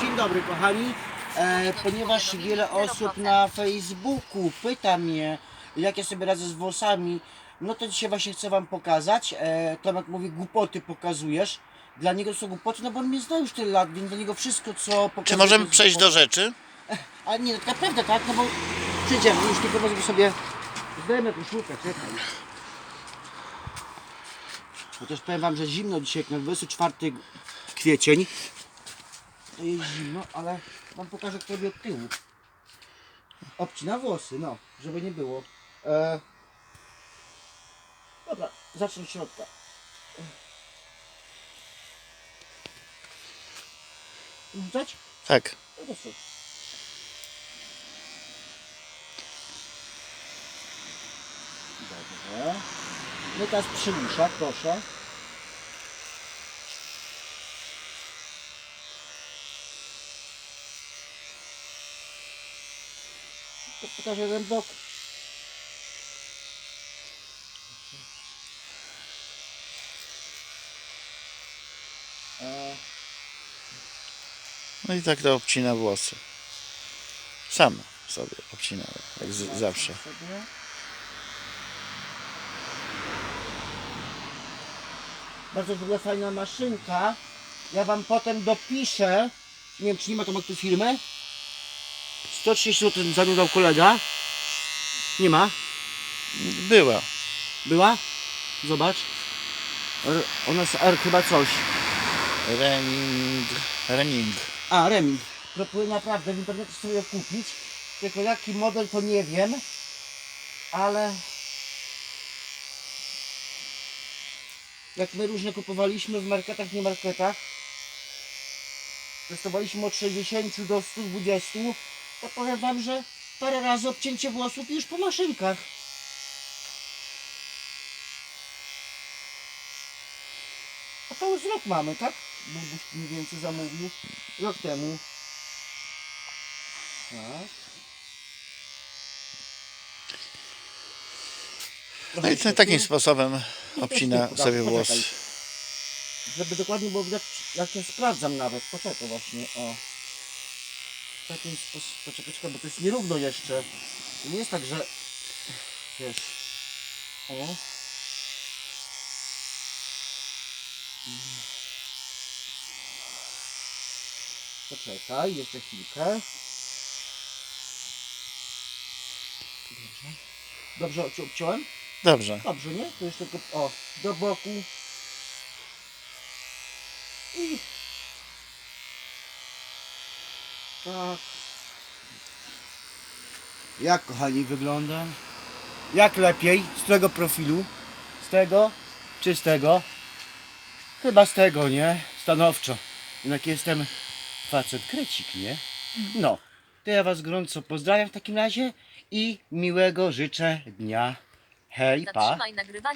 Dzień dobry kochani. E, ponieważ wiele osób na Facebooku pyta mnie, jak ja sobie radzę z włosami, no to dzisiaj właśnie chcę Wam pokazać. E, Tomek mówi, głupoty pokazujesz. Dla niego to są głupoty, no bo on mnie zna już tyle lat, więc dla niego wszystko, co pokazuje... Czy możemy to jest przejść do rzeczy? Ale nie, tak naprawdę tak, no bo przyjdziemy, już tylko wezmę sobie... Zdejmę koszulkę, czekaj. Chociaż powiem Wam, że zimno dzisiaj, jak na 24 kwiecień. To jest zimno, ale Wam pokażę, kto robi od tyłu. Obcina włosy, no, żeby nie było. E... Dobra, zacznę od środka. Rzucać? Tak. No to? Dobrze. No teraz przymusza, proszę. To pokażę jeden bok. No i tak to obcina włosy. Sam sobie obcina, jak z, zawsze. Bardzo w ogóle fajna maszynka. Ja wam potem dopiszę. Nie wiem, czy nie ma tam tu firmy. 130 zł za nią dał kolega. Nie ma. Była. Była? Zobacz. R- Ona jest R chyba coś. Reming. Reming. A, Reming. Proponuję naprawdę w internecie sobie kupić. Tylko jaki model to nie wiem. Ale... Jak my różne kupowaliśmy w marketach, nie marketach. Testowaliśmy od 60 do 120. To powiem wam, że parę razy obcięcie włosów już po maszynkach. A to już rok mamy, tak? Bubuś mniej więcej zamówił. Rok temu. Tak. No i ten, takim sposobem obcina sobie włosy. Żeby dokładnie było widać, jak ja sprawdzam nawet. Poczekaj właśnie, o. Takim sposób, poczekaj, czekaj, bo to jest nierówno jeszcze. To nie jest tak, że... Wiesz... O. Poczekaj, jeszcze chwilkę. Dobrze. Dobrze obci- obciąłem? Dobrze. Dobrze, nie? To jeszcze tylko, o, do boku. I... Tak. Jak, kochani, wygląda? Jak lepiej? Z tego profilu? Z tego? Czy z tego? Chyba z tego, nie? Stanowczo. Jednak jestem facet krecik, nie? No. To ja was gorąco pozdrawiam w takim razie i miłego życzę dnia. Hej, pa. Zatrzymaj nagrywanie.